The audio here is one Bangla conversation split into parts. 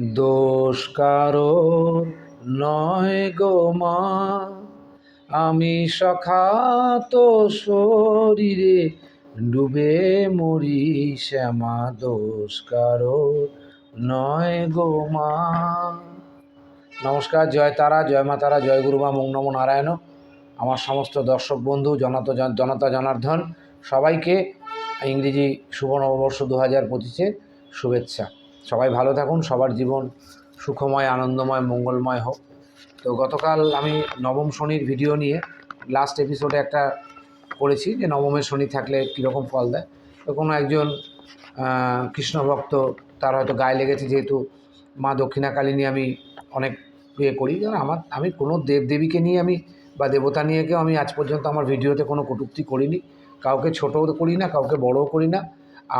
দোষ কারও নয় গো মা। আমি সখাত শরীরে ডুবে মরি, শ্যামা দোষ কারও নয় গো মা। নমস্কার, জয় তারা, জয় মা তারা, জয় গুরু মা নারায়ণ। আমার সমস্ত দর্শক বন্ধু, জনতা জনতা জনার্দন, সবাইকে ইংরেজি শুভ নববর্ষ দু হাজার পঁচিশে শুভেচ্ছা। সবাই ভালো থাকুন, সবার জীবন সুখময়, আনন্দময়, মঙ্গলময় হোক। তো গতকাল আমি নবম শনির ভিডিও নিয়ে লাস্ট এপিসোডে একটা করেছি যে নবমের শনি থাকলে কীরকম ফল দেয়। তো কোনো একজন কৃষ্ণ ভক্ত, তার হয়তো গায়ে লেগেছে যেহেতু মা দক্ষিণাকালী নিয়ে আমি অনেক ইয়ে করি। কারণ আমার, আমি কোনো দেবদেবীকে নিয়ে আমি বা দেবতা নিয়ে কেউ আমি আজ পর্যন্ত আমার ভিডিওতে কোনো কটূক্তি করিনি। কাউকে ছোটও করি না, কাউকে বড়ও করি না।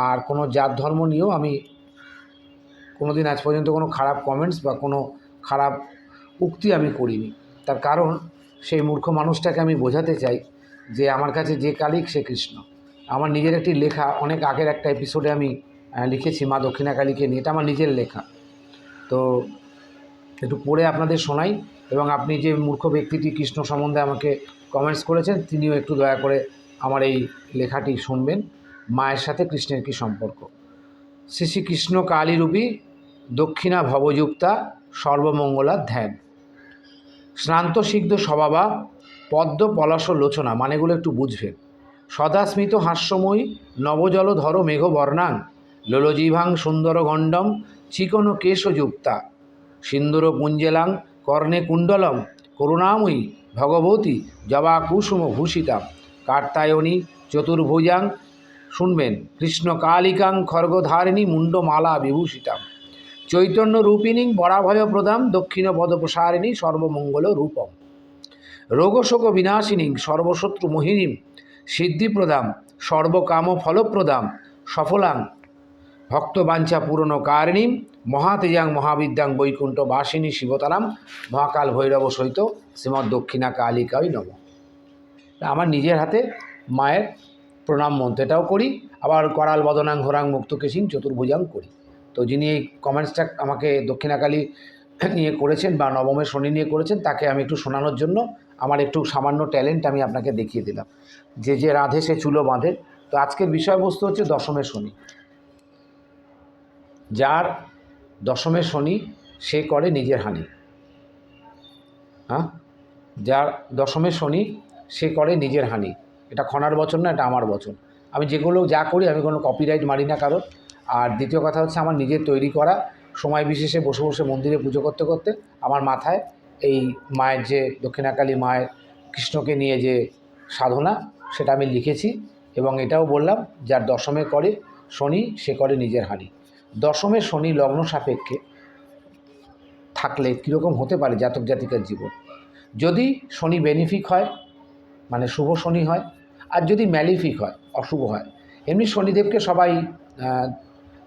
আর কোনো জাত ধর্ম নিয়েও আমি কোনো দিন আজ পর্যন্ত কোনো খারাপ কমেন্টস বা কোনো খারাপ উক্তি আমি করিনি। তার কারণ, সেই মূর্খ মানুষটাকে আমি বোঝাতে চাই যে আমার কাছে যে কালিক সে কৃষ্ণ। আমার নিজের একটি লেখা, অনেক আগের একটা এপিসোডে আমি লিখেছি মা দক্ষিণা কালীকে নিয়ে, এটা আমার নিজের লেখা। তো, একটু পড়ে আপনাদের শোনাই এবং আপনি যে মূর্খ ব্যক্তিটি কৃষ্ণ সম্বন্ধে আমাকে কমেন্টস করেছেন, তিনিও একটু দয়া করে আমার এই লেখাটি শুনবেন। মায়ের সাথে কৃষ্ণের কী সম্পর্ক? শ্রী শ্রীকৃষ্ণ কালীরূপী দক্ষিণা ভবযুক্তা সর্বমঙ্গলা ধ্যান। স্নান্ত সিদ্ধ স্বভাবা, পদ্ম পলাশ লোচনা, মানেগুলো একটু বুঝবেন। সদা স্মিত হাস্যময়ী, নবজল ধর মেঘ বর্ণাং লোলজিভাং সুন্দর গণ্ডম, চিকন কেশযুক্তা সিন্দুর পুঞ্জেলাং কর্ণে কুণ্ডলম, করুণাময়ী, ভগবতী, জবা কুসুম ভূষিতা কার্তায়নী, চতুর্ভুজাং, শুনবেন কৃষ্ণ কালিকাং খর্গধারিণী মুন্ডমালা বিভূষিতাম। চৈতন্য রূপিণী বরাভয় প্রদাম দক্ষিণ পদপ্রসারিণী সর্বমঙ্গল রূপম। রোগশোক বিনাশিনী সর্বশত্রু মোহিনীম সিদ্ধিপ্রদাম সর্বকাম ফলপ্রদাম সফলাং। ভক্তবাঞ্ছা পূরণ কারিণী মহাতেজাং মহাবিদ্যাং বৈকুণ্ঠ বাসিনী শিবতারাম মহাকাল ভৈরব সহিত শ্রীমৎ দক্ষিণা কালিকাই নম। আমার নিজের হাতে মায়ের প্রণাম মন্ত্র এটাও করি, আবার করাল বদনাং ঘোরাং মুক্ত কেশিং চতুর্ভুজাং করি। তো যিনি এই কমেন্টসটা আমাকে দক্ষিণাকালী নিয়ে করেছেন বা নবমের শনি নিয়ে করেছেন, তাকে আমি একটু শোনানোর জন্য আমার একটু সামান্য ট্যালেন্ট আমি আপনাকে দেখিয়ে দিলাম। যে যে রাধে সে চুলো বাঁধে। তো আজকের বিষয়বস্তু হচ্ছে দশমের শনি। যার দশমের শনি সে করে নিজের হানি। হ্যাঁ? যার দশমের শনি সে করে নিজের হানি। এটা খনার বচন না, এটা আমার বচন। আমি যেগুলো যা করি, আমি কোনো কপিরাইট মারি না কারোর। আর দ্বিতীয় কথা হচ্ছে আমার নিজের তৈরি করা, সময় বিশেষে বসে বসে মন্দিরে পুজো করতে করতে আমার মাথায় এই মায়ের যে দক্ষিণাকালী মায়ের কৃষ্ণকে নিয়ে যে সাধনা, সেটা আমি লিখেছি এবং এটাও বললাম, যার দশমে করে শনি, সে করে নিজের হানি দশমে শনি লগ্ন সাপেক্ষে থাকলে কীরকম হতে পারে জাতক জাতিকার জীবন? যদি শনি বেনিফিক হয় মানে শুভ শনি হয়, আর যদি ম্যালিফিক হয়, অশুভ হয়, এমনি শনিদেবকে সবাই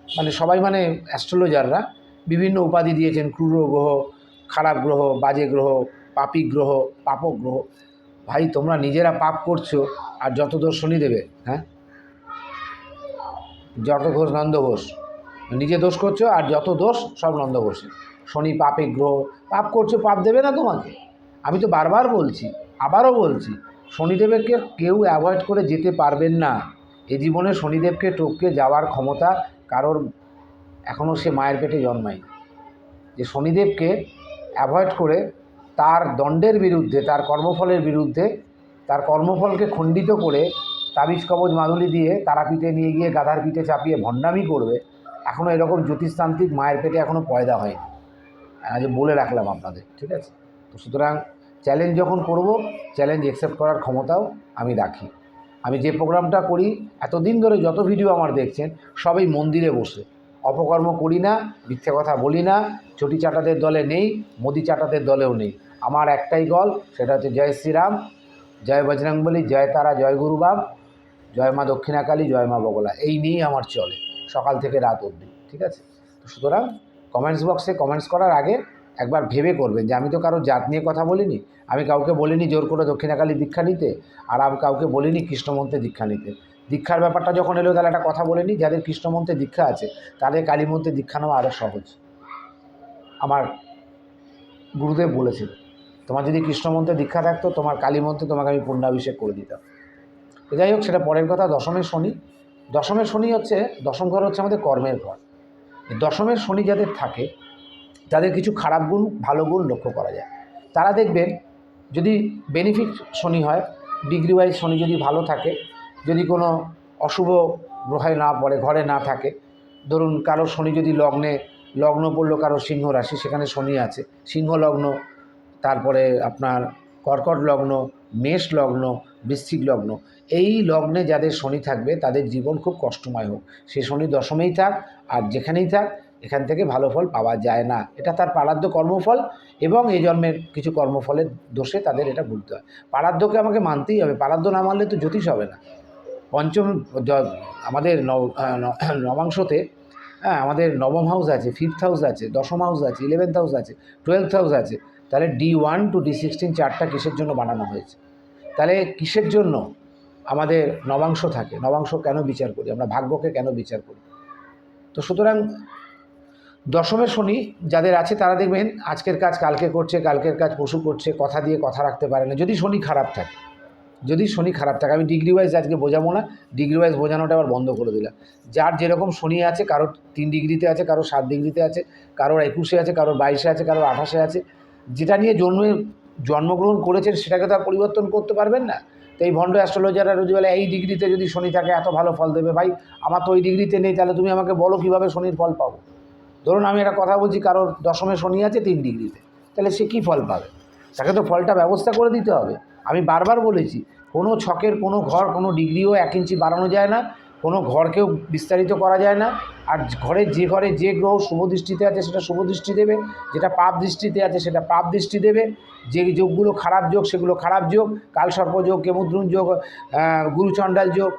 মানে সবাই মানে অ্যাস্ট্রোলজাররা বিভিন্ন উপাধি দিয়েছেন ক্রূর গ্রহ, খারাপ গ্রহ, বাজে গ্রহ, পাপী গ্রহ, পাপক গ্রহ। ভাই, তোমরা নিজেরা পাপ করছ আর যত দোষ দেবে হ্যাঁ? যত ঘোষ নন্দ ঘোষ, নিজে দোষ করছ আর যত দোষ সব নন্দ ঘোষের। শনি পাপে গ্রহ, পাপ করছ, পাপ দেবে না তোমাকে। আমি তো বারবার বলছি, আবারও বলছি শনিদেবকে কেউ অ্যাভয়েড করে যেতে পারবেন না। এ জীবনে শনিদেবকে টপকে যাওয়ার ক্ষমতা কারোর এখনও সে মায়ের পেটে জন্মায় যে শনিদেবকে অ্যাভয়েড করে তার দণ্ডের বিরুদ্ধে, তার কর্মফলের বিরুদ্ধে, তার কর্মফলকে খণ্ডিত করে তাবিজ কবজ মাদুলি দিয়ে তারাপীঠে নিয়ে গিয়ে গাধার পিঠে চাপিয়ে ভণ্ডামি করবে এখনও এরকম জ্যোতিষতান্ত্রিক মায়ের পেটে এখনও পয়দা হয়নি। আজ বলে রাখলাম আপনাদের, ঠিক আছে? তো সুতরাং চ্যালেঞ্জ যখন করব চ্যালেঞ্জ অ্যাকসেপ্ট করার ক্ষমতাও আমি রাখি। আমি যে প্রোগ্রামটা করি, এতদিন ধরে যত ভিডিও আমার দেখছেন, সবই মন্দিরে বসে। অপকর্ম করি না, মিথ্যে কথা বলি না, চটি চাটাদের দলে নেই, মোদি চাটাদের দলেও নেই। আমার একটাই গল সেটা হচ্ছে জয় শ্রীরাম, জয় বজরংবলী, জয় তারা, জয় গুরুবাব জয় মা দক্ষিণাকালী, জয় মা বগলা। এই নিয়েই আমার চলে, সকাল থেকে রাত অবধি, ঠিক আছে? সুতরাং কমেন্টস বক্সে কমেন্টস করার আগে একবার ভেবে করবেন যে আমি তো কারও জাত নিয়ে কথা বলিনি, আমি কাউকে বলিনি জোর করে দক্ষিণাকালী দীক্ষা নিতে, আর আমি কাউকে বলিনি কৃষ্ণমন্ত্রে দীক্ষা নিতে। দীক্ষার ব্যাপারটা যখন এলো তাহলে একটা কথা বলে নিই, যাদের কৃষ্ণমন্ত্রে দীক্ষা আছে, তাদের কালীমন্ত্রে দীক্ষা নেওয়া আরও সহজ। আমার গুরুদেব বলেছিল তোমার যদি কৃষ্ণ মন্ত্রে দীক্ষা থাকতো, তোমার কালী মন্ত্রে তোমাকে আমি পূর্ণাভিষেক করে দিতাম। যাই হোক, সেটা পরের কথা, দশমের শনি। দশমের শনি হচ্ছে, দশম ঘর হচ্ছে আমাদের কর্মের ঘর। দশমের শনি যাদের থাকে তাদের কিছু খারাপ গুণ, ভালো গুণ লক্ষ্য করা যায়। তারা দেখবেন, যদি বেনিফিট শনি হয় ডিগ্রি ওয়াইজ শনি যদি ভালো থাকে, যদি কোনো অশুভ গ্রহে না পড়ে, ঘরে না থাকে, ধরুন কারও শনি যদি লগ্নে, লগ্ন পড়ল কারও সিংহ রাশি, সেখানে শনি আছে, সিংহ লগ্ন, তারপরে আপনার কর্কট লগ্ন, মেষ লগ্ন, বৃশ্চিক লগ্ন, এই লগ্নে যাদের শনি থাকবে, তাদের জীবন খুব কষ্টময় হোক। সে শনি দশমেই থাক, আর যেখানেই থাক এখান থেকে ভালো ফল পাওয়া যায় না। এটা তার পারাদ্য কর্মফল এবং এই জন্মের কিছু কর্মফলের দোষে তাদের এটা ভুলতে হয়। পারাদ্যকে আমাকে মানতেই হবে। পারাদ্য না মানলে তো জ্যোতিষ হবে না। পঞ্চম আমাদের নব- নবাংশতে হ্যাঁ আমাদের নবম হাউস আছে ফিফথ হাউস আছে, দশম হাউস আছে ইলেভেন্থ হাউস আছে টুয়েলথ হাউস আছে। তাহলে D one two D sixteen চারটা কিসের জন্য বানানো হয়েছে? তাহলে কিসের জন্য আমাদের নবাংশ থাকে? নবাংশ কেন বিচার করি? আমরা ভাগ্যকে কেন বিচার করি? তো সুতরাং দশমের শনি যাদের আছে তারা দেখবেন আজকের কাজ কালকে করছে, কালকের কাজ পশু করছে, কথা দিয়ে কথা রাখতে পারে না। যদি শনি খারাপ থাকে, যদি শনি খারাপ থাকে, আমি ডিগ্রি ওয়াইজ আজকে বোঝাবো না ডিগ্রি ওয়াইজ বোঝানোটা আবার বন্ধ করে দিলাম। যার যেরকম শনি আছে, কারোর তিন ডিগ্রিতে আছে, কারোর সাত ডিগ্রিতে আছে, কারোর একুশে আছে, কারোর বাইশে আছে, কারোর আঠাশে আছে, যেটা নিয়ে জন্মে জন্মগ্রহণ করেছেন সেটাকে তো আর পরিবর্তন করতে পারবেন না। তো এই ভণ্ড অ্যাস্ট্রোলজাররা রোজ বলে, এই ডিগ্রিতে যদি শনি থাকে, এত ভালো ফল দেবে ভাই, আমার তো ওই ডিগ্রিতে নেই, তাহলে তুমি আমাকে বলো কীভাবে শনির ফল পাবো? ধরুন আমি একটা কথা বলছি, কারোর দশমে শনি আছে, তিন ডিগ্রিতে। তাহলে সে কী ফল পাবে? তাকে তো ফলটা ব্যবস্থা করে দিতে হবে। আমি বারবার বলেছি, কোনো ছকের কোনো ঘর, কোনো ডিগ্রিও এক ইঞ্চি বাড়ানো যায় না, কোনো ঘরকেও বিস্তারিত করা যায় না। আর ঘরে যে ঘরে যে গ্রহ শুভ দৃষ্টিতে আছে সেটা শুভ দৃষ্টি দেবে যেটা পাপ দৃষ্টিতে আছে সেটা পাপ দৃষ্টি দেবে। যে যোগগুলো খারাপ যোগ সেগুলো খারাপ যোগ কালসর্প যোগ কেমুদ্রুণ যোগ গুরুচণ্ডাল যোগ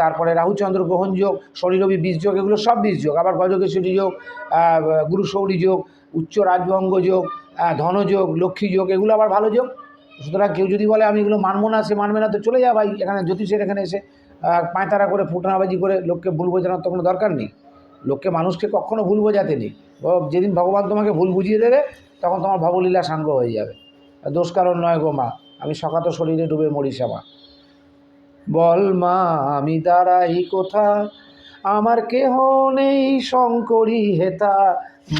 তারপরে রাহুচন্দ্র গ্রহণ যোগ শনি বীজ যোগ এগুলো সব বীজ যোগ আবার গজকেশ্বরী যোগ আহ, গুরু সৌরী যোগ উচ্চ রাজভঙ্গ যোগ ধনযোগ লক্ষ্মী যোগ এগুলো আবার ভালো যোগ। সুতরাং কেউ যদি বলে আমি এগুলো মানবো না সে মানবে না তো চলে যা ভাই এখানে জ্যোতিষের এখানে এসে পাঁয়তারা করে ফুটনাবাজি করে লোককে ভুল বোঝানোর তো কোনো দরকার নেই। লোককে মানুষকে কখনো ভুল বোঝাতে নেই যেদিন ভগবান তোমাকে ভুল বুঝিয়ে দেবে, তখন তোমার ভবলীলা সাঙ্গ হয়ে যাবে। দোষ কারণ নয় গো মা, আমি সকাত শরীরে ডুবে মরি শ্যামা বল মা, আমি দাঁড়াই কোথা আমার কেহ নেই শঙ্করী হেতা।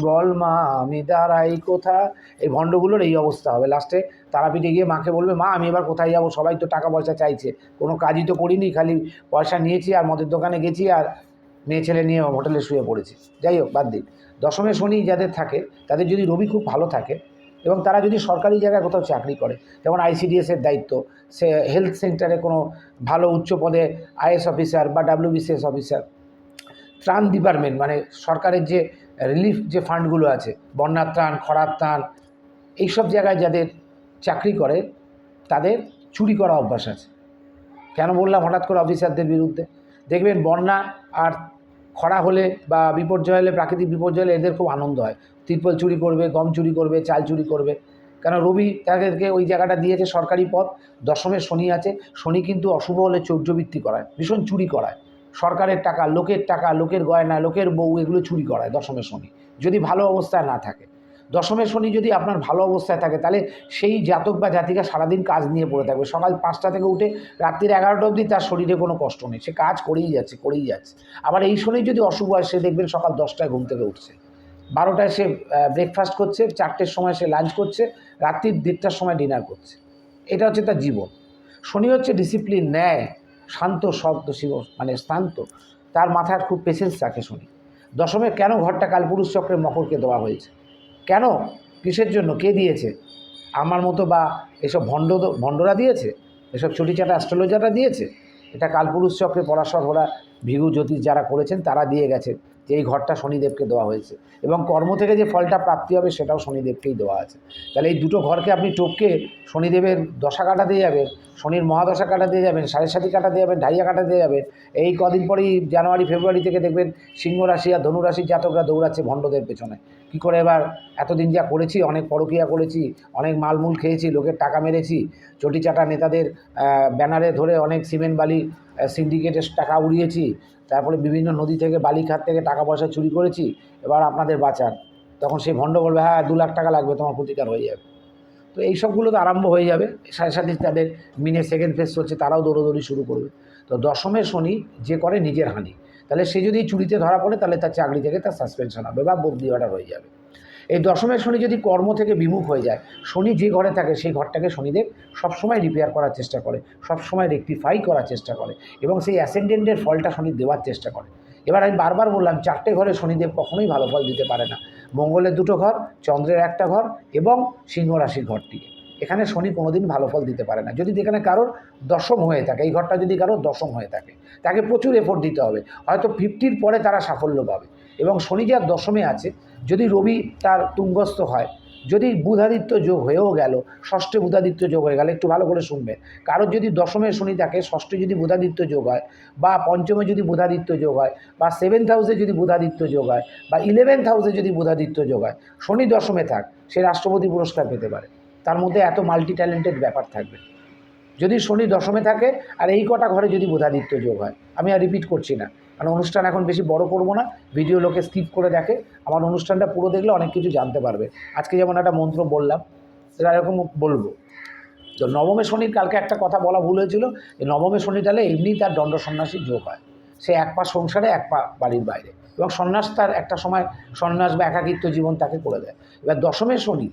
বল মা, আমি দাঁড়াই কোথা এই ভণ্ডগুলোর এই অবস্থা হবে। লাস্টে তারাপীঠে গিয়ে মাকে বলবে, মা, আমি এবার কোথায় যাব? সবাই তো টাকা পয়সা চাইছে। কোনো কাজই তো করিনি, খালি পয়সা নিয়েছি আর মদের দোকানে গেছি আর মেয়ে ছেলে নিয়ে হোটেলে শুয়ে পড়েছি। যাই হোক, বাদ দিন। দশমে শনি যাদের থাকে, তাদের যদি রবি খুব ভালো থাকে এবং তারা যদি সরকারি জায়গায় কোথাও চাকরি করে, যেমন আইসিডিএসের দায়িত্ব, সে হেলথ সেন্টারে কোনো ভালো উচ্চ পদে আইএস অফিসার বা ডাব্লিউবিসিএস অফিসার ত্রাণ ডিপার্টমেন্ট মানে সরকারের যে রিলিফ যে ফান্ডগুলো আছে, বন্যার ত্রাণ, খরার ত্রাণ, এইসব জায়গায় যাদের চাকরি করে, তাদের চুরি করা অভ্যাস আছে। কেন বললাম হঠাৎ করে অফিসারদের বিরুদ্ধে? দেখবেন বন্যা আর খরা হলে বা বিপর্যয় হলে, প্রাকৃতিক বিপর্যয় হলে এদের খুব আনন্দ হয়। তিরপল চুরি করবে, গম চুরি করবে, চাল চুরি করবে। কেন রবি তাদেরকে ওই জায়গাটা দিয়েছে সরকারি পথ দশমের শনি আছে। শনি কিন্তু অশুভ হলে চৌর্যবৃত্তি করায়, ভীষণ চুরি করায়। সরকারের টাকা, লোকের টাকা, লোকের গয়না, লোকের বউ এগুলো চুরি করায় দশমের শনি, যদি ভালো অবস্থায় না থাকে। দশমের শনি যদি আপনার ভালো অবস্থায় থাকে, তাহলে সেই জাতক বা জাতিকা সারাদিন কাজ নিয়ে পড়ে থাকবে। সকাল পাঁচটা থেকে উঠে রাত্রির এগারোটা অবধি তার শরীরে কোনো কষ্ট নেই। সে কাজ করেই যাচ্ছে করেই যাচ্ছে। আবার এই শনি যদি অশুভ হয়, সে দেখবেন সকাল দশটায় ঘুম থেকে উঠছে। বারোটায় সে ব্রেকফাস্ট করছে, চারটের সময় সে লাঞ্চ করছে, রাত্রির দেড়টার সময় ডিনার করছে। এটা হচ্ছে তার জীবন। শনি হচ্ছে ডিসিপ্লিন ন্যায়, শান্ত শব্দ শিব মানে শান্ত। তার মাথার খুব পেশেন্স থাকে শনি। দশমে কেন ঘরটা কালপুরুষ চক্রে মকরকে দেওয়া হয়েছে? কেন? কিসের জন্য? কে দিয়েছে? আমার মতো বা এসব ভণ্ড ভণ্ডরা দিয়েছে? এসব ছুটিচাটা অ্যাস্ট্রোলজাররা দিয়েছে? এটা কালপুরুষ চক্রে পরাশর ওরা ভিগু জ্যোতিষ যারা করেছেন, তারা দিয়ে গেছেন যে এই ঘরটা শনিদেবকে দেওয়া হয়েছে এবং কর্ম থেকে যে ফলটা প্রাপ্তি হবে সেটাও শনিদেবকেই দেওয়া আছে। তাহলে এই দুটো ঘরকে আপনি টপকে শনিদেবের দশা কাটা দিয়ে যাবেন, শনির মহাদশা কাটা দিয়ে যাবেন, সাড়ে সাতি কাটা দিয়ে যাবেন, ঢাইয়া কাটা দিয়ে যাবেন, এই কদিন পরেই জানুয়ারি, ফেব্রুয়ারি থেকে দেখবেন সিংহ রাশি আর ধনু রাশির জাতকরা দৌড়াচ্ছে ভণ্ডদের পেছনে। কী করে এবার এতদিন যা করেছি, অনেক পরকীয়া করেছি, অনেক মালমূল খেয়েছি, লোকের টাকা মেরেছি চটিচাটা নেতাদের ব্যানারে ধরে অনেক সিমেন্ট বালি সিন্ডিকেটের টাকা উড়িয়েছি তারপরে বিভিন্ন নদী থেকে বালি খাত থেকে টাকা পয়সা চুরি করেছি, এবার আপনাদের বাঁচান। তখন সেই ভণ্ড বলবে হ্যাঁ দু লাখ টাকা লাগবে, তোমার প্রতিকার হয়ে যাবে। তো এই সবগুলো তো আরম্ভ হয়ে যাবে। সাথে সাথে তাদের মিনে সেকেন্ড ফেজ চলছে, তারাও দৌড়োদৌড়ি শুরু করবে। তো দশমের শনি যে করে নিজের হানি। তাহলে সে যদি চুরিতে ধরা পড়ে, তাহলে তার চাকরি থেকে তার সাসপেনশন হবে বা বদলি অর্ডার হয়ে যাবে। এই দশমের শনি যদি কর্ম থেকে বিমুখ হয়ে যায়, শনি যে ঘরে থাকে সেই ঘরটাকে শনিদেব সবসময় রিপেয়ার করার চেষ্টা করে, সবসময় রেকটিফাই করার চেষ্টা করে এবং সেই অ্যাসেন্ডেন্টের ফলটা শনি দেওয়ার চেষ্টা করে। এবার আমি বারবার বললাম, চারটে ঘরে শনিদেব কখনোই ভালো ফল দিতে পারে না। মঙ্গলের দুটো ঘর, চন্দ্রের একটা ঘর এবং সিংহ রাশির ঘরটিকে এখানে শনি কোনোদিন ভালো ফল দিতে পারে না। যদি এখানে কারোর দশম হয়ে থাকে, এই ঘরটা যদি কারোর দশম হয়ে থাকে, তাকে প্রচুর এফোর্ট দিতে হবে। হয়তো ফিফটির পরে তারা সাফল্য পাবে। এবং শনি যার দশমে আছে যদি রবি তার তুঙ্গস্থ হয়, যদি বুধাদিত্য যোগ হয়েও গেল, ষষ্ঠে বুধাদিত্য যোগ হয়ে গেল, একটু ভালো করে শুনবে। কারোর যদি দশমে শনি থাকে, ষষ্ঠে যদি বুধাদিত্য যোগ হয়, বা পঞ্চমে যদি বুধাদিত্য যোগ হয়, বা সেভেন্থ হাউসে যদি বুধাদিত্য যোগ হয়, বা ইলেভেন্থ হাউসে যদি বুধাদিত্য যোগ হয়, শনি দশমে থাক, সে রাষ্ট্রপতি পুরস্কার পেতে পারে। তার মধ্যে এত মাল্টি ট্যালেন্টেড ব্যাপার থাকবে। যদি শনি দশমে থাকে, আর এই কটা ঘরে যদি বুধাদিত্য যোগ হয়, আমি আর রিপিট করছি না। কারণ অনুষ্ঠান এখন বেশি বড় করব না ভিডিও লোকে স্কিপ করে দেখে। আমার অনুষ্ঠানটা পুরো দেখলে অনেক কিছু জানতে পারবে। আজকে যেমন একটা মন্ত্র বললাম, সেটা এরকম বলব। তো নবমে শনির, কালকে একটা কথা বলা ভুল হয়েছিল, যে নবমে শনি তাহলে এমনি তার দণ্ড সন্ন্যাসী যোগ হয়। সে এক পা সংসারে, এক পা বাড়ির বাইরে। এবং সন্ন্যাস তার একটা সময় সন্ন্যাস বা একাকিত্ব জীবন তাকে করে দেয়। এবার দশমে শনি,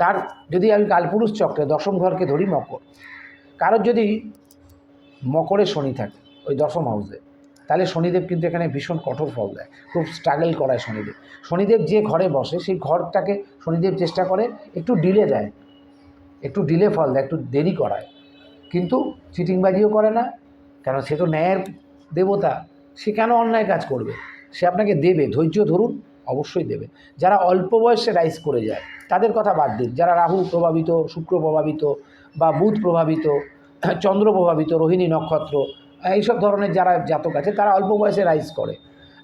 তার যদি আমি কালপুরুষ চক্রে, দশম ঘরকে ধরি মকর। কারোর যদি মকরে শনি থাকে, ওই দশম হাউসে তাহলে শনিদেব কিন্তু এখানে ভীষণ কঠোর ফল দেয়। খুব স্ট্রাগল করায় শনিদেব। শনিদেব যে ঘরে বসে, সেই ঘরটাকে শনিদেব চেষ্টা করে একটু ডিলে দেয়। একটু ডিলে ফল দেয়, একটু দেরি করায়। কিন্তু চিটিংবাজিও করে না। কেন? সে তো ন্যায়ের দেবতা। সে কেন অন্যায় কাজ করবে? সে আপনাকে দেবে। ধৈর্য ধরুন, অবশ্যই দেবে। যারা অল্প বয়সে রাইজ করে যায়, তাদের কথা বাদ দিন। যারা রাহু প্রভাবিত, শুক্র প্রভাবিত বা বুধ প্রভাবিত, চন্দ্র প্রভাবিত, রোহিণী নক্ষত্র এইসব ধরনের যারা জাতক আছে, তারা অল্প বয়সে রাইজ করে।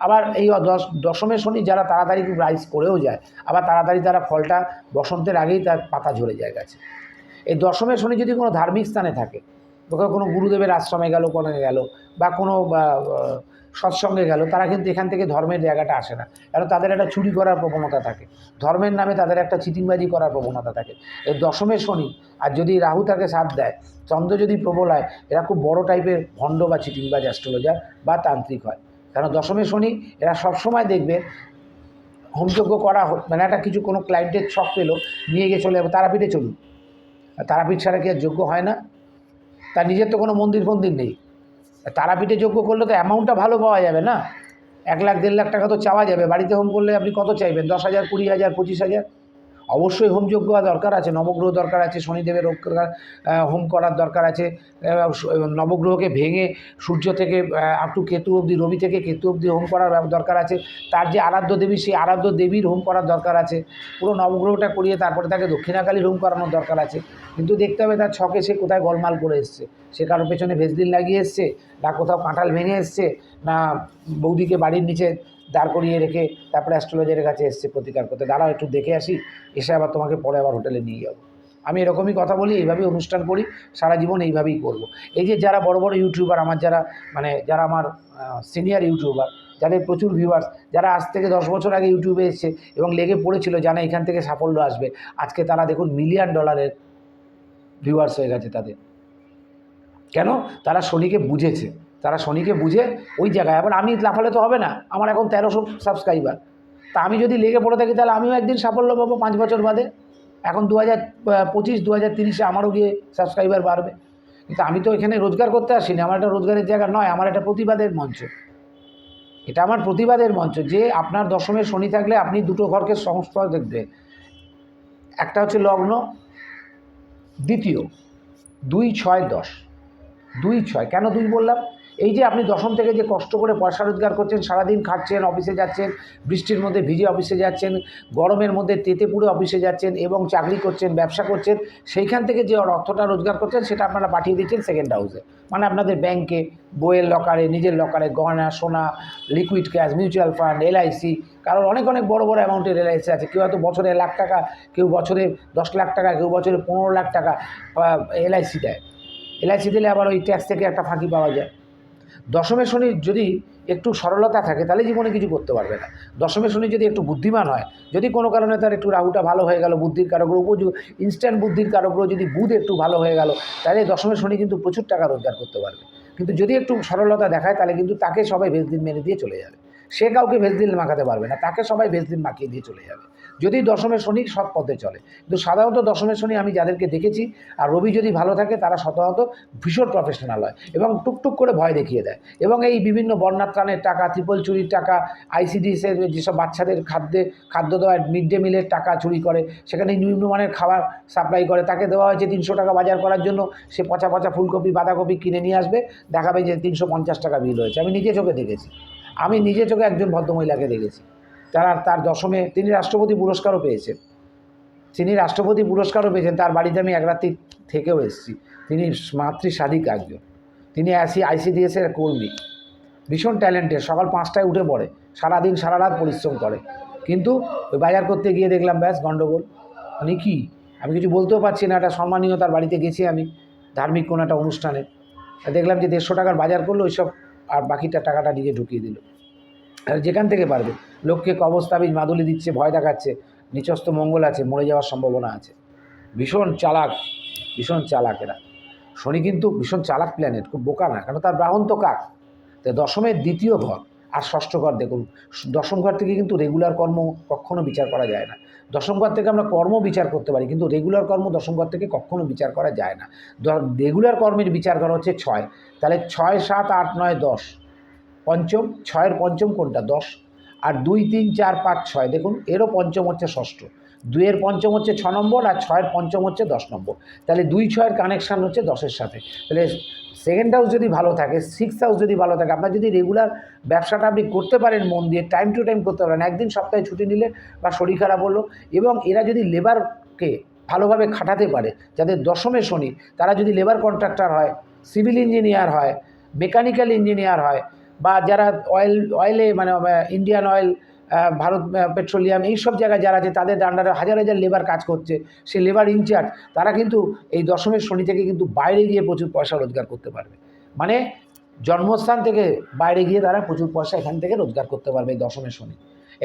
আবার এই দশ দশমের শনি যারা তাড়াতাড়ি রাইজ করেও যায়, আবার তাড়াতাড়ি তারা ফলটা বসন্তের আগেই তার পাতা ঝরে যায় গাছে। এই দশমের শনি যদি কোনো ধার্মিক স্থানে থাকে, কোথাও কোনো গুরুদেবের আশ্রমে গেল, কোনো গেল, বা কোনো সৎসঙ্গে গেল, তারা কিন্তু এখান থেকে ধর্মের জায়গাটা আসে না। কারণ তাদের একটা চুরি করার প্রবণতা থাকে। ধর্মের নামে তাদের একটা চিটিংবাজি করার প্রবণতা থাকে। এই দশমের শনি, আর যদি রাহু তাকে সাথ দেয়, চন্দ্র যদি প্রবল হয়, এরা খুব বড় টাইপের ভণ্ড বা চিটিংবাজ অ্যাস্ট্রোলজার বা তান্ত্রিক হয়। কারণ দশমের শনি, এরা সবসময় দেখবে, হোমযজ্ঞ করা মানে একটা কিছু কোনো ক্লায়েন্টের ছক পেল, নিয়ে গিয়ে চলে যাবে, তারাপীঠে চলুন তারাপীঠ ছাড়া কি আর যোগ্য হয় না? তার নিজের তো কোনো মন্দির ফন্দির নেই। তারাপীঠে যোগ্য করলে তো অ্যামাউন্টটা ভালো পাওয়া যাবে না? এক লাখ, দেড় লাখ টাকা তো চাওয়া যাবে। বাড়িতে হোম করলে আপনি কত চাইবেন? দশ হাজার, কুড়ি হাজার, পঁচিশ হাজার? অবশ্যই হওয়া দরকার আছে, নবগ্রহ দরকার আছে, শনিদেবের হোম করার দরকার আছে নবগ্রহকে ভেঙে সূর্য থেকে আপ টু কেতু অবধি, রবি থেকে কেতু অবধি হোম করার দরকার আছে, তার যে আরাধ্য দেবী, সেই আরাধ্য দেবীর হোম করার দরকার আছে, পুরো নবগ্রহটা করিয়ে তারপরে তাকে দক্ষিণাকালীর হোম করানোর দরকার আছে, কিন্তু দেখতে হবে তার ছকে সে কোথায় গোলমাল করে এসছে, সে কারোর পেছনে ভেজদিন লাগিয়ে এসছে, না কোথাও কাঁঠাল ভেঙে এসছে, না বৌদিকে বাড়ির নিচে দাঁড় করিয়ে রেখে তারপরে অ্যাস্ট্রোলজারের কাছে এসছে প্রতিকার করতে। দাঁড়াও, একটু দেখে আসি, এসে আবার তোমাকে পরে আবার হোটেলে নিয়ে যাব। আমি এরকমই কথা বলি, এইভাবেই অনুষ্ঠান করি, সারা জীবন এইভাবেই করব। এই যে যারা বড় বড় ইউটিউবার আমার যারা মানে যারা আমার সিনিয়র ইউটিউবার যাদের প্রচুর ভিউয়ার্স যারা আজ থেকে দশ বছর আগে ইউটিউবে এসছে এবং লেগে পড়েছিল, জানে এখান থেকে সাফল্য আসবে। আজকে তারা দেখুন মিলিয়ন ডলারের ভিউয়ার্স হয়ে গেছে তাদের। কেন? তারা শনিকে বুঝেছে। তারা শনিকে বুঝে ওই জায়গায়। আবার আমি লাফালে তো হবে না, আমার এখন তেরোশো সাবস্ক্রাইবার তা আমি যদি লেগে পড়ে থাকি তাহলে আমিও একদিন সাফল্য পাবো পাঁচ বছর বাদে। এখন দু হাজার পঁচিশ, দু হাজার তিরিশে আমারও গিয়ে সাবস্ক্রাইবার বাড়বে। কিন্তু আমি তো এখানে রোজগার করতে আসিনি, আমার একটা রোজগারের জায়গা নয়, আমার একটা প্রতিবাদের মঞ্চ। এটা আমার প্রতিবাদের মঞ্চ যে আপনার দশমের শনি থাকলে আপনি দুটো ঘরকে সংস্পর্শ দেখবে একটা হচ্ছে লগ্ন, দ্বিতীয়, দুই ছয় দশ। দুই ছয়, কেন দুই বললাম? এই যে আপনি দশম থেকে যে কষ্ট করে পয়সা রোজগার করছেন, সারাদিন খাটছেন, অফিসে যাচ্ছেন, বৃষ্টির মধ্যে ভিজে অফিসে যাচ্ছেন, গরমের মধ্যে তেতে পুড়ে অফিসে যাচ্ছেন এবং চাকরি করছেন, ব্যবসা করছেন, সেইখান থেকে যে অর্থটা রোজগার করছেন সেটা আপনারা পাঠিয়ে দিচ্ছেন সেকেন্ড হাউসে মানে আপনাদের ব্যাংকে বইয়ের লকারে নিজের লকারে গয়না, সোনা liquid cash mutual fund LIC কারণ অনেক অনেক বড় বড় অ্যামাউন্টের এলআইসি আছে। কেউ হয়তো বছরে লাখ টাকা, কেউ বছরে দশ লাখ টাকা, কেউ বছরে পনেরো লাখ টাকা এলআইসি দেয়। এলআইসি দিলে আবার ওই ট্যাক্স থেকে একটা ফাঁকি পাওয়া যায়। দশমের শনি যদি একটু সরলতা থাকে, তাহলে জীবনে কিছু করতে পারবে না। দশমের শনি যদি একটু বুদ্ধিমান হয়, যদি কোনো কারণে তার একটু রাহুটা ভালো হয়ে গেল, বুদ্ধির কারকগ্রহ উপযোগ ইনস্ট্যান্ট বুদ্ধির কারকগ্রহ যদি বুধ একটু ভালো হয়ে গেল, তাহলে দশমের শনি কিন্তু প্রচুর টাকা রোজগার করতে পারবে। কিন্তু যদি একটু সরলতা দেখায়, তাহলে কিন্তু তাকে সবাই বেশ দিন মেনে দিয়ে চলে যাবে। সে কাউকে ভেজদিন মাখাতে পারবে না, তাকে সবাই ভেজদিন মাখিয়ে দিয়ে চলে যাবে। যদি দশমের শনি সৎ পথে চলে, কিন্তু সাধারণত দশমের শনি আমি যাদেরকে দেখেছি আর রবি যদি ভালো থাকে, তারা সাধারণত ভীষণ প্রফেশনাল হয় এবং টুকটুক করে ভয় দেখিয়ে দেয় এবং এই বিভিন্ন বন্যার ত্রাণের টাকা ত্রিপল চুরির টাকা আইসিডিএসের যেসব বাচ্চাদের খাদ্যে, খাদ্য দেওয়ার মিড ডে মিলের টাকা চুরি করে, সেখানে নিম্নমানের খাবার সাপ্লাই করে, তাকে দেওয়া হয়েছে তিনশো টাকা বাজার করার জন্য, সে পচা পচা ফুলকপি, বাঁধাকপি কিনে নিয়ে আসবে, দেখাবে যে তিনশো পঞ্চাশ টাকা বিল হয়েছে। আমি নিজে চোখে দেখেছি। আমি নিজে চোখে একজন ভদ্রমহিলাকে দেখেছি। তারা তার দশমে তিনি রাষ্ট্রপতি পুরস্কারও পেয়েছেন। তিনি রাষ্ট্রপতি পুরস্কারও পেয়েছেন, তার বাড়িতে আমি এক রাত্রি থেকেও এসেছি। তিনি মাতৃ সাধিকা একজন। তিনি আসি আইসিডিএসের কর্মী। ভীষণ ট্যালেন্টেড, সকাল পাঁচটায় উঠে পড়ে। সারাদিন সারা রাত পরিশ্রম করে। কিন্তু ওই বাজার করতে গিয়ে দেখলাম, ব্যাস গণ্ডগোল মানে কি? আমি কিছু বলতেও পারছি না, একটা সম্মানীয় তার বাড়িতে গেছি আমি, ধার্মিক কোনো একটা অনুষ্ঠানে। দেখলাম যে দেড়শো টাকার বাজার করল, ওইসব আর বাকিটা টাকাটা নিজে ঢুকিয়ে দিল। আর যেখান থেকে পারবে। লোককে কবস্তাবিজ মাদুলি দিচ্ছে, ভয় দেখাচ্ছে নিচস্ত মঙ্গল আছে, মরে যাওয়ার সম্ভাবনা আছে। ভীষণ চালাক ভীষণ চালাক এরা। শনি কিন্তু ভীষণ চালাক প্ল্যানেট খুব বোকা না, কারণ তার ব্রাহ্মণ তো কাক? তো দশমের দ্বিতীয় ঘর, আর ষষ্ঠ ঘর দেখুন। দশম ঘর থেকে কিন্তু রেগুলার কর্ম কখনো বিচার করা যায় না। দশম ঘর থেকে আমরা কর্ম বিচার করতে পারি, কিন্তু রেগুলার কর্ম দশম ঘর থেকে কখনো বিচার করা যায় না। রেগুলার কর্মের বিচার করা হচ্ছে ছয়। তাহলে ছয়, সাত, আট, নয়, দশ। পঞ্চম, ছয়ের পঞ্চম কোনটা? দশ। আর দুই, তিন, চার, পাঁচ, ছয়, দেখুন, এরও পঞ্চম হচ্ছে ষষ্ঠ। দুইয়ের পঞ্চম হচ্ছে ছ নম্বর আর ছয়ের পঞ্চম হচ্ছে দশ নম্বর। তাহলে দুই, ছয়ের কানেকশান হচ্ছে দশের সাথে। তাহলে সেকেন্ড হাউস যদি ভালো থাকে সিক্স হাউস যদি ভালো থাকে, আপনার যদি রেগুলার ব্যবসাটা আপনি করতে পারেন মন দিয়ে টাইম টু টাইম করতে পারেন, একদিন সপ্তাহে ছুটি নিলে বা শরীর খারাপ হলো এবং এরা যদি লেবারকে ভালোভাবে খাটাতে পারে যাদের দশমে শনি, তারা যদি লেবার কন্ট্রাক্টর হয় সিভিল ইঞ্জিনিয়ার হয় মেকানিক্যাল ইঞ্জিনিয়ার হয়, বা যারা অয়েল অয়েলে মানে ইন্ডিয়ান অয়েল ভারত পেট্রোলিয়াম, এই সব জায়গায় যারা আছে, তাদের আন্ডারে হাজার হাজার লেবার কাজ করছে। সে লেবার ইনচার্জ তারা কিন্তু এই দশমের শনি থেকে কিন্তু বাইরে গিয়ে প্রচুর পয়সা রোজগার করতে পারবে। মানে জন্মস্থান থেকে বাইরে গিয়ে তারা প্রচুর পয়সা এখান থেকে রোজগার করতে পারবে এই দশমের শনি।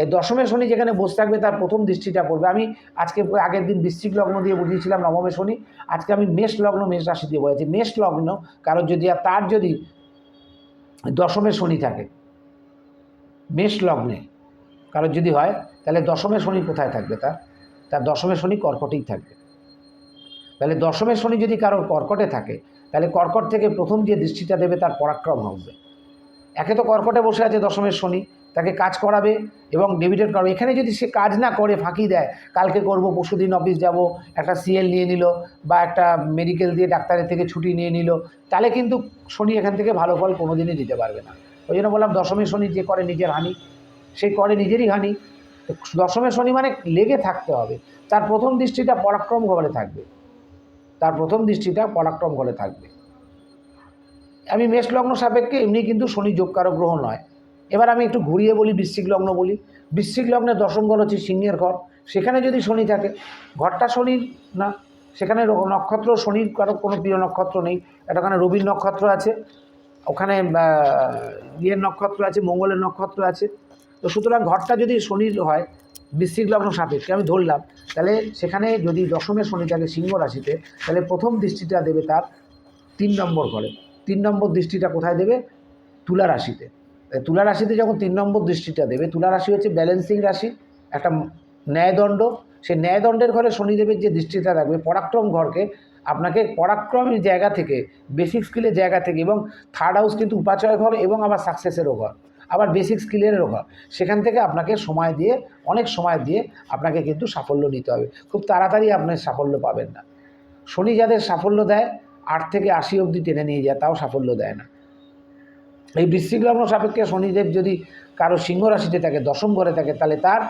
এই দশমের শনি যেখানে বসে থাকবে, তার প্রথম দৃষ্টিটা পড়বে। আমি আজকে আগের দিন বৃশ্চিক লগ্ন দিয়ে বুঝিয়েছিলাম নবমের শনি। আজকে আমি মেষ লগ্ন, মেষ রাশি দিয়ে বলেছি। মেষ লগ্ন কারণ যদি, আর তার যদি দশমের শনি থাকে, মেষ লগ্নে কারোর যদি হয়, তাহলে দশমের শনি কোথায় থাকবে তার? তার দশমের শনি কর্কটেই থাকবে। তাহলে দশমের শনি যদি কারও কর্কটে থাকে, তাহলে কর্কট থেকে প্রথম যে দৃষ্টিটা দেবে তার পরাক্রম হবে। একে তো কর্কটে বসে আছে দশমের শনি, তাকে কাজ করাবে এবং ডেবিটেড করাবে। এখানে যদি সে কাজ না করে, ফাঁকি দেয়, কালকে করব, পরশুদিন অফিস যাব, একটা সিএল নিয়ে নিল বা একটা মেডিকেল দিয়ে ডাক্তারের থেকে ছুটি নিয়ে নিল, তাহলে কিন্তু শনি এখান থেকে ভালো ফল কোনো দিনই দিতে পারবে না। ওই জন্য বললাম দশমী শনি যে করে নিজের হানি সে করে নিজেরই হানি। দশমের শনি মানে লেগে থাকতে হবে। তার প্রথম দৃষ্টিটা পরাক্রম ঘরে থাকবে। তার প্রথম দৃষ্টিটা পরাক্রম ঘরে থাকবে। আমি মেষ লগ্ন সাপেক্ষে এমনি কিন্তু শনি যোগকারক গ্রহ নয়। এবার আমি একটু ঘুরিয়ে বলি, বৃশ্চিক লগ্ন বলি। বৃশ্চিক লগ্নের দশম ঘর হচ্ছে সিংহের ঘর। সেখানে যদি শনি থাকে, ঘরটা শনির না, সেখানে নক্ষত্র শনির কারও কোনো প্রিয় নক্ষত্র নেই। ওখানে রবির নক্ষত্র আছে, ওখানে ইয়ের নক্ষত্র আছে, মঙ্গলের নক্ষত্র আছে। তো সুতরাং ঘরটা যদি শনির হয়, বৃশ্চিক লগ্ন সাপেক্ষে, আমি ধরলাম, তাহলে সেখানে যদি দশমে শনি থাকে সিংহ রাশিতে, তাহলে প্রথম দৃষ্টিটা দেবে তার তিন নম্বর ঘরে। তিন নম্বর দৃষ্টিটা কোথায় দেবে? তুলা রাশিতে। তুলা রাশিতে যখন তিন নম্বর দৃষ্টিটা দেবে, তুলা রাশি হচ্ছে ব্যালেন্সিং রাশি, একটা ন্যায়দণ্ড। সেই ন্যায়দণ্ডের ঘরে শনিদেবের যে দৃষ্টিটা রাখবে পরাক্রম ঘরকে আপনাকে পরাক্রমের জায়গা থেকে বেসিক স্কিলের জায়গা থেকে এবং থার্ড হাউস কিন্তু উপাচয় ঘর এবং আবার সাকসেসেরও ঘর। আবার বেসিক স্কিলেরও সেখান থেকে আপনাকে সময় দিয়ে, অনেক সময় দিয়ে আপনাকে কিন্তু সাফল্য নিতে হবে। খুব তাড়াতাড়ি আপনার সাফল্য পাবেন না। শনি যাদের সাফল্য দেয়, আট থেকে আশি অবধি টেনে নিয়ে যায়, তাও সাফল্য দেয় না। এই বৃশ্চিক লগ্ন সাপেক্ষে শনিদেব যদি কারও সিংহ রাশিতে থাকে, দশম ঘরে থাকে, তাহলে তার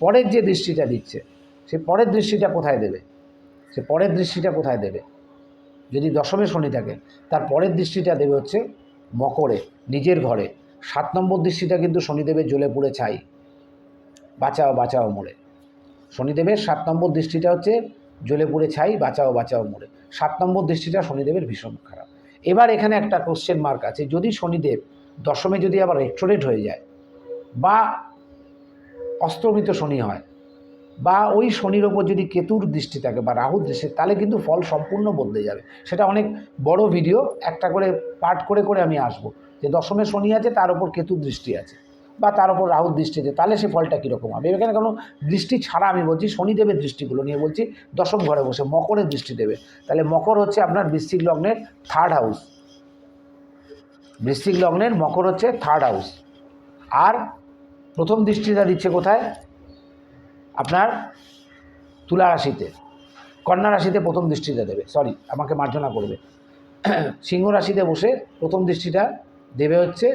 পরের যে দৃষ্টিটা দিচ্ছে, সে পরের দৃষ্টিটা কোথায় দেবে? সে পরের দৃষ্টিটা কোথায় দেবে? যদি দশমে শনি থাকে, তার পরের দৃষ্টিটা দেবে হচ্ছে মকরে, নিজের ঘরে। সাত নম্বর দৃষ্টিটা কিন্তু শনিদেবের জ্বলে পুড়ে ছাই। বাঁচাও বাঁচাও মোড়ে শনিদেবের সাত নম্বর দৃষ্টিটা হচ্ছে জ্বলে পুড়ে ছাই, বাঁচাও বাঁচাও মোড়ে সাত নম্বর দৃষ্টিটা শনিদেবের ভীষণ খারাপ। এবার এখানে একটা কোশ্চেন মার্ক আছে, যদি শনিদেব দশমে যদি আবার রেক্টোরেট হয়ে যায় বা অস্ত্রমিত শনি হয় বা ওই শনির ওপর যদি কেতুর দৃষ্টি থাকে বা রাহুর দৃষ্টি, তাহলে কিন্তু ফল সম্পূর্ণ বদলে যাবে। সেটা অনেক বড় ভিডিও একটা করে পার্ট করে করে আমি আসব। যে দশমে শনি আছে, তার উপর কেতুর দৃষ্টি আছে বা তার উপর রাহুর দৃষ্টি আছে, তাহলে সে ফলটা কীরকম হবে? এখানে কোনো দৃষ্টি ছাড়া আমি বলছি, শনিদেবের দৃষ্টিগুলো নিয়ে বলছি, দশম ঘরে বসে মকরের দৃষ্টি দেবে। তাহলে মকর হচ্ছে আপনার বৃশ্চিক লগ্নের থার্ড হাউস বৃশ্চিক লগ্নের মকর হচ্ছে থার্ড হাউস আর প্রথম দৃষ্টিটা দিচ্ছে কোথায়? আপনার তুলা রাশিতে, কন্যা রাশিতে প্রথম দৃষ্টিটা দেবে সরি আমাকে মার্জনা করবে। সিংহ রাশিতে বসে প্রথম দৃষ্টিটা দেবে হচ্ছে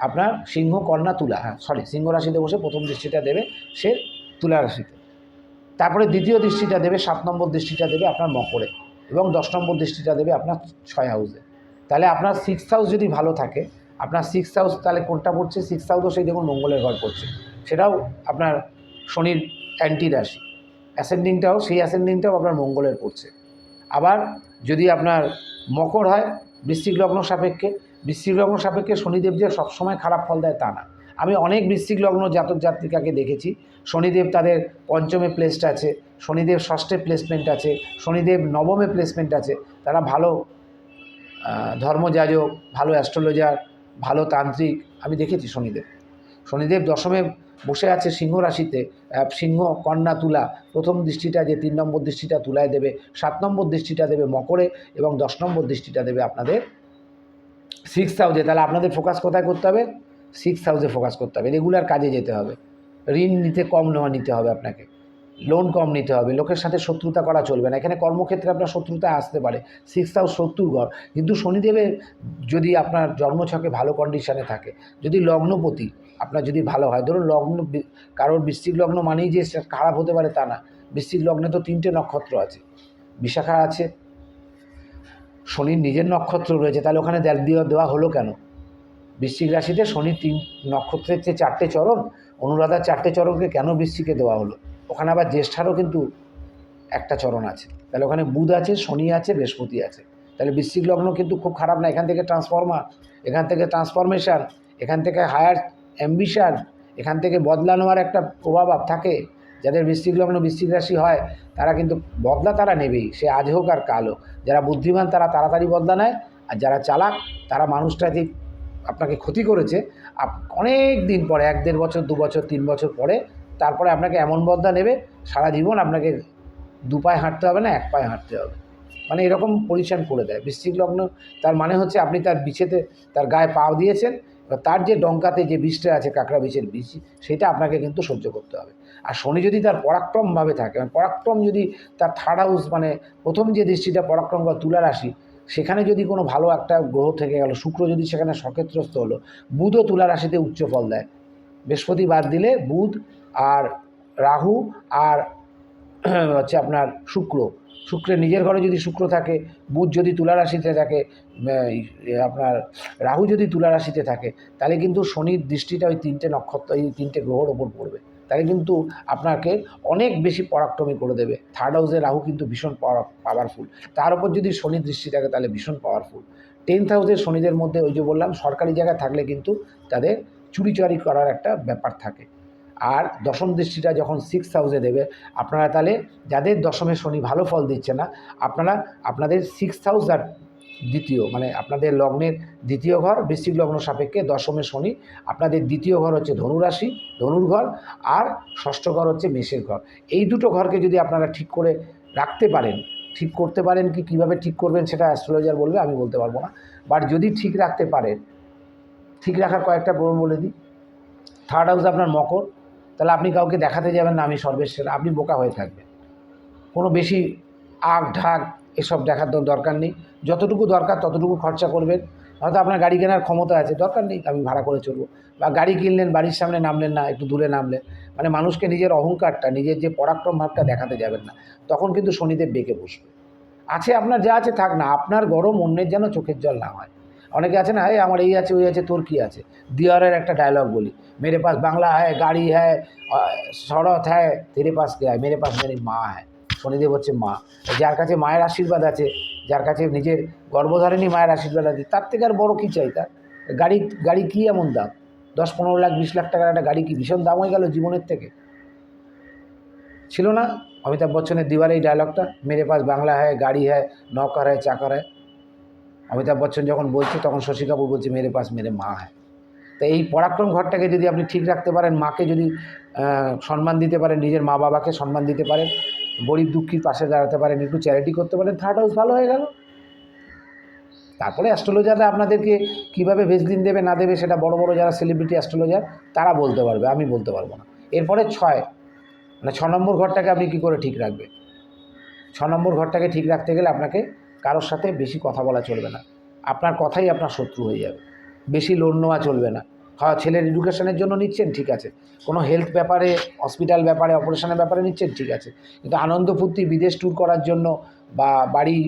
আপনার সিংহ, কন্যা, তুলা হ্যাঁ সরি সিংহ রাশিতে বসে প্রথম দৃষ্টিটা দেবে সে তুলা রাশিতে। তারপরে দ্বিতীয় দৃষ্টিটা দেবে, সাত নম্বর দৃষ্টিটা দেবে আপনার মকরে এবং দশ নম্বর দৃষ্টিটা দেবে আপনার ছয় হাউসে তাহলে আপনার সিক্স হাউস যদি ভালো থাকে, আপনার সিক্স হাউস তাহলে কোনটা পড়ছে? সিক্স হাউসও সেই দেখুন মঙ্গলের ঘর পড়ছে। সেটাও আপনার শনির অ্যান্টি রাশি অ্যাসেন্ডিংটাও, সেই অ্যাসেন্ডিংটাও আপনার মঙ্গলের পড়ছে। আবার যদি আপনার মকর হয়, বৃশ্চিক লগ্ন সাপেক্ষে, বৃশ্চিক লগ্ন সাপেক্ষে শনিদেব যে সবসময় খারাপ ফল দেয় তা না। আমি অনেক বৃশ্চিক লগ্ন জাতক জাতিকাকে দেখেছি। শনিদেব তাদের পঞ্চমে প্লেসড আছে, শনিদেব ষষ্ঠে প্লেসমেন্ট আছে, শনিদেব নবমে প্লেসমেন্ট আছে। তারা ভালো ধর্মযাজক, ভালো অ্যাস্ট্রোলজার ভালো তান্ত্রিক, আমি দেখেছি শনিদেব। শনিদেব দশমে বসে আছে সিংহ রাশিতে সিংহ, কন্যা, তুলা। প্রথম দৃষ্টিটা যে তিন নম্বর দৃষ্টিটা তুলায় দেবে, সাত নম্বর দৃষ্টিটা দেবে মকরে এবং দশ নম্বর দৃষ্টিটা দেবে আপনাদের সিক্স হাউসে তাহলে আপনাদের ফোকাস কোথায় করতে হবে? সিক্স হাউসে ফোকাস করতে হবে। রেগুলার কাজে যেতে হবে। ঋণ নিতে, কম নেওয়া নিতে হবে আপনাকে। লোন কম নিতে হবে, লোকের সাথে শত্রুতা করা চলবে না। এখানে কর্মক্ষেত্রে আপনার শত্রুতা আসতে পারে সিক্স হাউস শত্রুর ঘর। কিন্তু শনিদেবের যদি আপনার জন্মছকে ভালো কন্ডিশনে থাকে, যদি লগ্নপতি আপনার যদি ভালো হয়, ধরুন লগ্ন কারোর বৃশ্চিক লগ্ন মানেই যে খারাপ হতে পারে তা না। বৃশ্চিক লগ্নে তো তিনটে নক্ষত্র আছে, বিশাখা আছে, শনির নিজের নক্ষত্র রয়েছে, তাহলে ওখানে দেওয়া হলো কেন? বৃশ্চিক রাশিতে শনির তিন নক্ষত্রের যে চারটে চরণ, অনুরাধার চারটে চরণকে কেন বৃশ্চিকে দেওয়া হলো? ওখানে আবার জ্যেষ্ঠারও কিন্তু একটা চরণ আছে। তাহলে ওখানে বুধ আছে, শনি আছে, বৃহস্পতি আছে। তাহলে বৃশ্চিক লগ্ন কিন্তু খুব খারাপ না, এখান থেকে ট্রান্সফর্মার এখান থেকে ট্রান্সফরমেশন এখান থেকে হায়ার অ্যাম্বিশন এখান থেকে বদলা নেওয়ার একটা প্রভাব থাকে। যাদের বৃশ্চিক লগ্ন, বৃশ্চিক রাশি হয়, তারা কিন্তু বদলা তারা নেবেই, সে আজ হোক আর কাল হোক। যারা বুদ্ধিমান, তারা তাড়াতাড়ি বদলা নেয়, আর যারা চালাক, তারা মানুষটা যে আপনাকে ক্ষতি করেছে অনেক দিন পরে, এক দেড় বছর, দু বছর, তিন বছর পরে তারপরে আপনাকে এমন বদলা নেবে, সারা জীবন আপনাকে দু পায়ে হাঁটতে হবে না, এক পায়ে হাঁটতে হবে। মানে এরকম পরিচান করে দেয়। বৃশ্চিক লগ্ন, তার মানে হচ্ছে আপনি তার বিছেতে তার গায়ে পাও দিয়েছেন তার যে ডঙ্কাতে যে বিষটা আছে, কাঁকড়া বিষের বিষ, সেটা আপনাকে কিন্তু সহ্য করতে হবে। আর শনি যদি তার পরাক্রমভাবে থাকে মানে পরাক্রম যদি তার থার্ড হাউস মানে প্রথম যে দৃষ্টিটা পরাক্রম বা তুলা রাশি, সেখানে যদি কোনো ভালো একটা গ্রহ থেকে গেল, শুক্র যদি সেখানে সক্ষেত্রস্থ হলো, বুধও তুলা রাশিতে উচ্চ ফল দেয়। বৃহস্পতি বাদ দিলে বুধ আর রাহু আর হচ্ছে আপনার শুক্র। শুক্রের নিজের ঘরে যদি শুক্র থাকে, বুধ যদি তুলা রাশিতে থাকে আপনার রাহু যদি তুলা রাশিতে থাকে, তাহলে কিন্তু শনির দৃষ্টিটা ওই তিনটে নক্ষত্র, এই তিনটে গ্রহর ওপর পড়বে। তাহলে কিন্তু আপনাকে অনেক বেশি পরাক্রমী করে দেবে। থার্ড হাউসে রাহু কিন্তু ভীষণ পাওয়ারফুল তার উপর যদি শনির দৃষ্টি থাকে, তাহলে ভীষণ পাওয়ারফুল টেন্থ হাউসের শনিদের মধ্যে ওই যে বললাম, সরকারি জায়গায় থাকলে কিন্তু তাদের চুরি চারি করার একটা ব্যাপার থাকে। আর দশম দৃষ্টিটা যখন সিক্স হাউসে দেবে, আপনারা তাহলে যাদের দশমে শনি ভালো ফল দিচ্ছে না, আপনারা আপনাদের সিক্স হাউস আর দ্বিতীয় মানে আপনাদের লগ্নের দ্বিতীয় ঘর, বৃশ্চিক লগ্ন সাপেক্ষে দশমে শনি, আপনাদের দ্বিতীয় ঘর হচ্ছে ধনুরাশি, ধনুর ঘর, আর ষষ্ঠ ঘর হচ্ছে মেষের ঘর। এই দুটো ঘরকে যদি আপনারা ঠিক করে রাখতে পারেন, ঠিক করতে পারেন কি, কীভাবে ঠিক করবেন সেটা অ্যাস্ট্রোলজার বলবে, আমি বলতে পারব না। বাট যদি ঠিক রাখতে পারেন, ঠিক রাখার কয়েকটা প্রমাণ বলে দিই। থার্ড হাউস আপনার মকর তাহলে আপনি কাউকে দেখাতে যাবেন না, আমি সর্বেশ্বের আপনি বোকা হয়ে থাকবেন। কোনো বেশি আগ, ঢাক এসব দেখার দরকার নেই। যতটুকু দরকার ততটুকু খরচা করবেন। হয়তো আপনার গাড়ি কেনার ক্ষমতা আছে, দরকার নেই আমি ভাড়া করে চলবো। বা গাড়ি কিনলেন, বাড়ির সামনে নামলেন না, একটু দূরে নামলেন। মানে মানুষকে নিজের অহংকারটা, নিজের যে পরাক্রম ভাবটা দেখাতে যাবেন না, তখন কিন্তু শনিদেব বেঁকে বসবে। আছে আপনার যা আছে থাক না, আপনার গরম অন্যের যেন চোখের জল না হয়। অনেকে আছে না এই আমার এই আছে, ওই আছে, তোর কী আছে? দিয়ারের একটা ডায়লগ বলি, মেরে পাস বাংলা হ্যায়, গাড়ি হ্যায় শরৎ হ্যায়, তেরে পাস কে হয় মেরে পাস মেরি মা হ্যায়, শনিদেব হচ্ছে মা। যার কাছে মায়ের আশীর্বাদ আছে, যার কাছে নিজের গর্ভধারিণী মায়ের আশীর্বাদ আছে, তার থেকে আর বড় কী চাই তার? গাড়ি গাড়ি কী এমন দাম? দশ, পনেরো লাখ, বিশ লাখ টাকার একটা গাড়ি কি ভীষণ দাম হয়ে গেল জীবনের থেকে? ছিল না? অমিতাভ বচ্চনের দিবার এই ডায়লগটা মেরে পাশ বাংলা হয় গাড়ি হয় নৌকার হয় চাকার হয় অমিতাভ বচ্চন যখন বলছে, তখন শশী কাপুর বলছে, মেরে পাশ মেরে মা হয় তো এই পরাক্রম ঘরটাকে যদি আপনি ঠিক রাখতে পারেন, মাকে যদি সম্মান দিতে পারেন, নিজের মা বাবাকে সম্মান দিতে পারেন, গরিব দুঃখীর পাশে দাঁড়াতে পারেন, একটু চ্যারিটি করতে পারেন, থার্ড হাউস ভালো হয়ে গেল। তারপরে অ্যাস্ট্রোলজাররা আপনাদেরকে কীভাবে ভেজদিন দেবে, না দেবে, সেটা বড় বড় যারা সেলিব্রিটি অ্যাস্ট্রোলজার তারা বলতে পারবে, আমি বলতে পারব না। এরপরে ছয় মানে ছ নম্বর ঘরটাকে আপনি কী করে ঠিক রাখবেন? ছ নম্বর ঘরটাকে ঠিক রাখতে গেলে আপনাকে কারোর সাথে বেশি কথা বলা চলবে না। আপনার কথাই আপনার শত্রু হয়ে যাবে। বেশি লোন নেওয়া চলবে না। হ্যাঁ ছেলের এডুকেশনের জন্য নিচ্ছেন, ঠিক আছে। কোনো হেলথ ব্যাপারে হসপিটাল ব্যাপারে অপারেশনের ব্যাপারে নিচ্ছেন, ঠিক আছে। কিন্তু আনন্দ ফুর্তি বিদেশ ট্যুর করার জন্য বা বাড়ি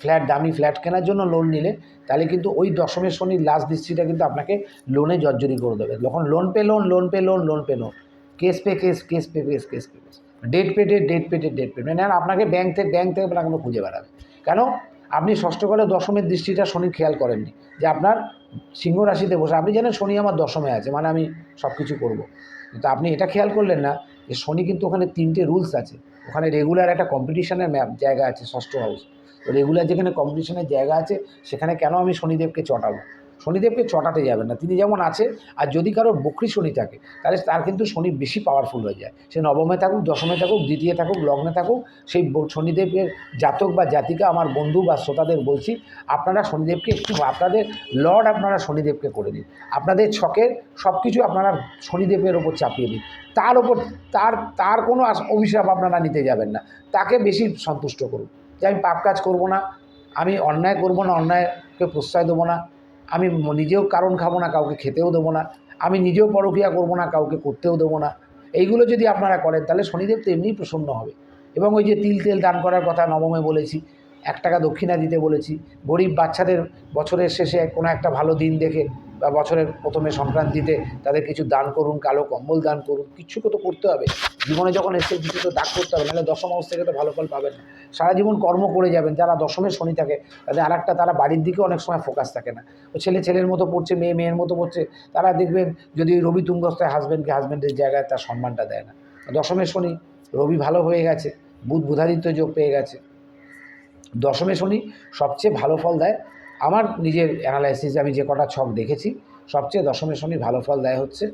ফ্ল্যাট দামি ফ্ল্যাট কেনার জন্য লোন নিলে, তাহলে কিন্তু ওই দশমের শনির লাস্ট দৃষ্টিটা কিন্তু আপনাকে লোনে জর্জরি করে দেবে। যখন loan pay loan loan pay loan loan pay loan case pay case case pay case case pay case date pay date date pay date date pay মানে আপনাকে ব্যাংক থেকে ব্যাংক থেকে আপনাকে খুঁজে বেড়াবে। কেন? আপনি ষষ্ঠকালে দশমের দৃষ্টিটা শনি খেয়াল করেননি, যে আপনার সিংহ রাশিতে বসে, আপনি জানেন শনি আমার দশমে আছে মানে আমি সব কিছু করব। কিন্তু আপনি এটা খেয়াল করলেন না, যে শনি কিন্তু ওখানে তিনটে রুলস আছে। ওখানে রেগুলার একটা কম্পিটিশনের ম্যাপ জায়গা আছে ষষ্ঠ হাউস তো রেগুলার যেখানে কম্পিটিশনের জায়গা আছে, সেখানে কেন আমি শনিদেবকে চটাবো? শনিদেবকে চটাতে যাবেন না। তিনি যেমন আছে, আর যদি কারোর বকরি শনি থাকে, তাহলে তার কিন্তু শনি বেশি পাওয়ারফুল হয়ে যায়। সে নবমে থাকুক, দশমে থাকুক, দ্বিতীয় থাকুক, লগ্নে থাকুক, সেই শনিদেবের জাতক বা জাতিকা আমার বন্ধু বা শ্রোতাদের বলছি, আপনারা শনিদেবকে একটু, আপনাদের লর্ড আপনারা শনিদেবকে করে দিন। আপনাদের ছকের সব কিছু আপনারা শনিদেবের ওপর চাপিয়ে দিন। তার ওপর, তার তার কোনো অভিশাপ আপনারা নিতে যাবেন না। তাকে বেশি সন্তুষ্ট করুন। যে আমি পাপ কাজ করব না, আমি অন্যায় করব না, অন্যায়কে প্রশ্রয় দেবো না। আমি নিজেও কারণ খাব না, কাউকে খেতেও দেবো না। আমি নিজেও পরক্রিয়া করব না, কাউকে করতেও দেবো না। এইগুলো যদি আপনারা করেন, তাহলে শনিদেব তো এমনিই প্রসন্ন হবে। এবং ওই যে তিল তেল দান করার কথা নবমে বলেছি, এক টাকা দক্ষিণা দিতে বলেছি। গরিব বাচ্চাদের বছরের শেষে কোনো একটা ভালো দিন দেখে বা বছরের প্রথমে সংক্রান্তিতে তাদের কিছু দান করুন, কালো কম্বল দান করুন কিছু তো করতে হবে। জীবনে যখন এসে কিছু তো দাগ করতে হবে, নাহলে দশম হাউস থেকে তো ভালো ফল পাবেন না। সারা জীবন কর্ম করে যাবেন, যারা দশমের শনি থাকে, তাদের আর একটা তারা বাড়ির দিকে অনেক সময় ফোকাস থাকে না। ও ছেলে ছেলের মতো পড়ছে, মেয়ে মেয়ের মতো পড়ছে, তারা দেখবেন যদি রবি তুঙ্গস্থায় হাজব্যান্ডকে হাজব্যান্ডের জায়গায় তার সম্মানটা দেয় না। দশমের শনি, রবি ভালো হয়ে গেছে, বুধ বুধাদিত্য যোগ পেয়ে গেছে। দশমে শনি সবচেয়ে ভালো ফল দেয় আমার নিজের অ্যানালাইসিস আমি যে কটা ছক দেখেছি, সবচেয়ে দশমের শনি ভালো ফল দেয় হচ্ছে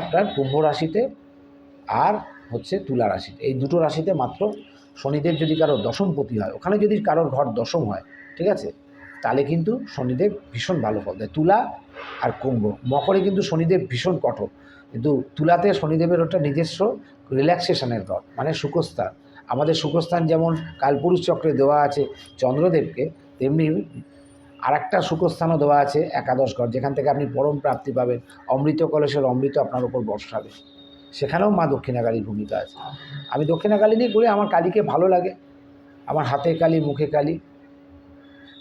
আপনার কুম্ভ রাশিতে আর হচ্ছে তুলা রাশিতে। এই দুটো রাশিতে মাত্র শনিদেব যদি কারোর দশমপতি হয়, ওখানে যদি কারোর ঘর দশম হয়, ঠিক আছে? তাহলে কিন্তু শনিদেব ভীষণ ভালো ফল দেয়। তুলা আর কুম্ভ, মকরে কিন্তু শনিদেব ভীষণ কঠোর। কিন্তু তুলাতে শনিদেবের ওটা নিজস্ব রিল্যাক্সেশনের ঘর মানে সুখস্থান। আমাদের সুখস্থান যেমন কালপুরুষ চক্রে দেওয়া আছে চন্দ্রদেবকে, তেমনি আর একটা সুখস্থানও দেওয়া আছে, একাদশ ঘর, যেখান থেকে আপনি পরম প্রাপ্তি পাবেন। অমৃত কলসের অমৃত আপনার উপর বর্ষাবে সেখানেও মা দক্ষিণাকালীর ভূমিকা আছে। আমি দক্ষিণাকালী নিয়ে করি আমার কালীকে ভালো লাগে। আমার হাতে কালি মুখে কালি,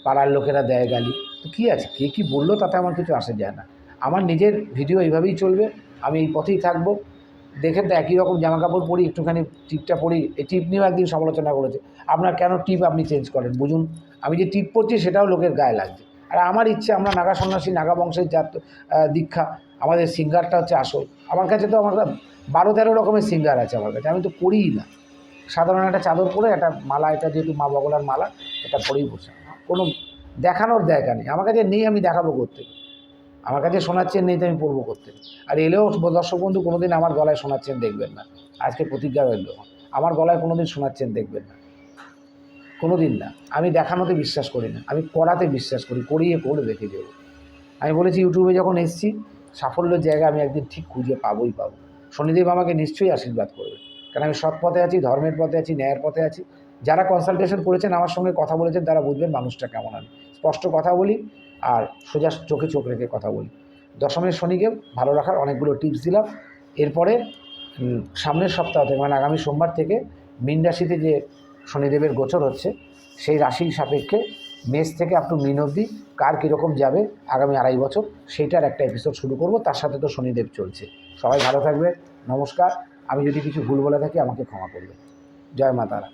পাড়ার লোকেরা দেয় গালি। তো কী আছে? কে কী বলল তাতে আমার কিছু আসে যায় না। আমার নিজের ভিডিও এইভাবেই চলবে। আমি এই পথেই থাকব। দেখেন তো একই রকম জামা কাপড় পরি, একটুখানি টিপটা পরি। এই টিপ নিয়েও একদিন সমালোচনা করেছে। আপনার কেন টিপ আপনি চেঞ্জ করেন? বুঝুন। আমি যে টিপ পরছি সেটাও লোকের গায়ে লাগছে। আর আমার ইচ্ছে, আমরা নাগা সন্ন্যাসী, নাগা বংশের জাত দীক্ষা, আমাদের সিঙ্গারটা হচ্ছে আসল। আমার কাছে তো আমার বারো তেরো রকমের সিঙ্গার আছে আমার কাছে, আমি তো করিই না। সাধারণ একটা চাদর পরে একটা মালা, এটা যেহেতু মা বগলার মালা, এটা পরেই বসে। কোনো দেখানোর দেখা নেই। আমার কাছে নেই, আমি দেখাবো করতে আমার কাছে সোনার চেন নেই, তো আমি পরবো করতে আর এলেও দর্শক বন্ধু কোনোদিন আমার গলায় সোনার চেন দেখবেন না। আজকে প্রতিজ্ঞা রইল। আমার গলায় কোনোদিন সোনার চেন দেখবেন না। কোনো দিন না। আমি দেখানোতে বিশ্বাস করি না। আমি করাতে বিশ্বাস করি, করিয়ে করে দেখে দেবো। আমি বলেছি, ইউটিউবে যখন এসেছি, সাফল্যের জায়গা আমি একদিন ঠিক খুঁজে পাবোই পাবো। শনিদেব আমাকে নিশ্চয়ই আশীর্বাদ করবে কারণ আমি সৎ পথে আছি, ধর্মের পথে আছি, ন্যায়ের পথে আছি। যারা কনসালটেশন করেছেন, আমার সঙ্গে কথা বলেছেন, তারা বুঝবেন মানুষটা কেমন আমি। স্পষ্ট কথা বলি আর সোজা চোখে চোখ রেখে কথা বলি। দশমের শনিকে ভালো রাখার অনেকগুলো টিপস দিলাম। এরপরে সামনের সপ্তাহ থেকে মানে আগামী সোমবার থেকে, মীন রাশিতে যে শনিদেবের গোচর হচ্ছে, সেই রাশির সাপেক্ষে মেষ থেকে আপ টু মিন অবধি কার কীরকম যাবে আগামী আড়াই বছর, সেইটার একটা এপিসোড শুরু করব, তার সাথে তো শনিদেব চলছে। সবাই ভালো থাকবে, নমস্কার। আমি যদি কিছু ভুল বলে থাকি, আমাকে ক্ষমা করবে জয় মা তারা।